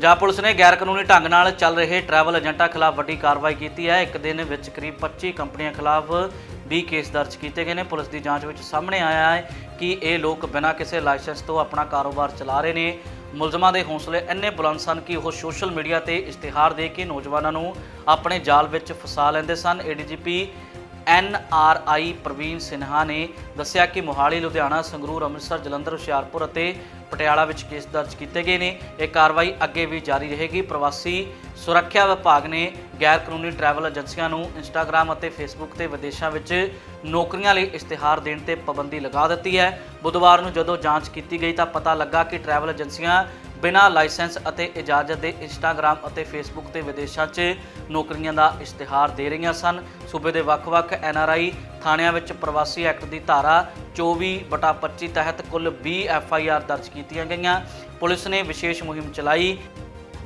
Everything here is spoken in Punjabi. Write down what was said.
ਪੰਜਾਬ ਪੁਲਿਸ ਨੇ ਗੈਰ ਕਾਨੂੰਨੀ ਢੰਗ ਨਾਲ ਚੱਲ ਰਹੇ ਟਰੈਵਲ ਏਜੰਟਾਂ ਖਿਲਾਫ ਵੱਡੀ ਕਾਰਵਾਈ ਕੀਤੀ ਹੈ। ਇੱਕ ਦਿਨ ਵਿੱਚ ਕਰੀਬ 25 ਕੰਪਨੀਆਂ ਖਿਲਾਫ 20 ਕੇਸ ਦਰਜ ਕੀਤੇ ਗਏ ਨੇ। ਪੁਲਿਸ ਦੀ ਜਾਂਚ ਵਿੱਚ ਸਾਹਮਣੇ ਆਇਆ ਹੈ ਕਿ ਇਹ ਲੋਕ ਬਿਨਾਂ ਕਿਸੇ ਲਾਇਸੈਂਸ ਤੋਂ ਆਪਣਾ ਕਾਰੋਬਾਰ ਚਲਾ ਰਹੇ ਨੇ। ਮੁਲਜ਼ਮਾਂ ਦੇ ਹੌਸਲੇ ਇੰਨੇ ਬੁਲੰਦ ਸਨ ਕਿ ਉਹ ਸੋਸ਼ਲ ਮੀਡੀਆ ਤੇ ਇਸ਼ਤਿਹਾਰ ਦੇ ਕੇ ਨੌਜਵਾਨਾਂ ਨੂੰ ਆਪਣੇ ਜਾਲ ਵਿੱਚ ਫਸਾ ਲੈਂਦੇ ਸਨ। ADGP N R I Praveen Sinha ਨੇ ਦੱਸਿਆ ਕਿ ਮੋਹਾਲੀ, ਲੁਧਿਆਣਾ, ਸੰਗਰੂਰ, ਅੰਮ੍ਰਿਤਸਰ, ਜਲੰਧਰ, ਹੁਸ਼ਿਆਰਪੁਰ ਅਤੇ ਪਟਿਆਲਾ ਵਿੱਚ ਕੇਸ ਦਰਜ ਕੀਤੇ ਗਏ ਨੇ। ਇਹ ਕਾਰਵਾਈ ਅੱਗੇ ਵੀ ਜਾਰੀ ਰਹੇਗੀ। ਪ੍ਰਵਾਸੀ ਸੁਰੱਖਿਆ ਵਿਭਾਗ ਨੇ ਗੈਰ ਕਾਨੂੰਨੀ ਟਰੈਵਲ ਏਜੰਸੀਆਂ ਨੂੰ ਇੰਸਟਾਗ੍ਰam ਅਤੇ ਫੇਸਬੁੱਕ ਤੇ ਵਿਦੇਸ਼ਾਂ ਵਿੱਚ ਨੌਕਰੀਆਂ ਲਈ ਇਸ਼ਤਿਹਾਰ ਦੇਣ ਤੇ ਪਾਬੰਦੀ ਲਗਾ ਦਿੱਤੀ ਹੈ। ਬੁੱਧਵਾਰ ਨੂੰ ਜਦੋਂ ਜਾਂਚ ਕੀਤੀ ਗਈ ਤਾਂ ਪਤਾ ਲੱਗਾ ਕਿ ਟਰੈਵਲ ਏਜੰਸੀਆਂ ਬਿਨਾਂ ਲਾਇਸੈਂਸ ਅਤੇ ਇਜਾਜ਼ਤ ਦੇ ਇੰਸਟਾਗ੍ਰam ਅਤੇ ਫੇਸਬੁੱਕ ਤੇ ਵਿਦੇਸ਼ਾਂ 'ਚ ਨੌਕਰੀਆਂ ਦਾ ਇਸ਼ਤਿਹਾਰ ਦੇ ਰਹੀਆਂ ਸਨ। ਸੂਬੇ ਦੇ ਵੱਖ-ਵੱਖ ਐਨਆਰਆਈ ਥਾਣਿਆਂ ਵਿੱਚ ਪ੍ਰਵਾਸੀ ਐਕਟ ਦੀ ਧਾਰਾ 24/25 ਤਹਿਤ ਕੁੱਲ 20 ਐਫਆਈਆਰ ਦਰਜ ਕੀਤੀਆਂ ਗਈਆਂ। ਪੁਲਿਸ ਨੇ ਵਿਸ਼ੇਸ਼ ਮੁਹਿੰਮ ਚਲਾਈ।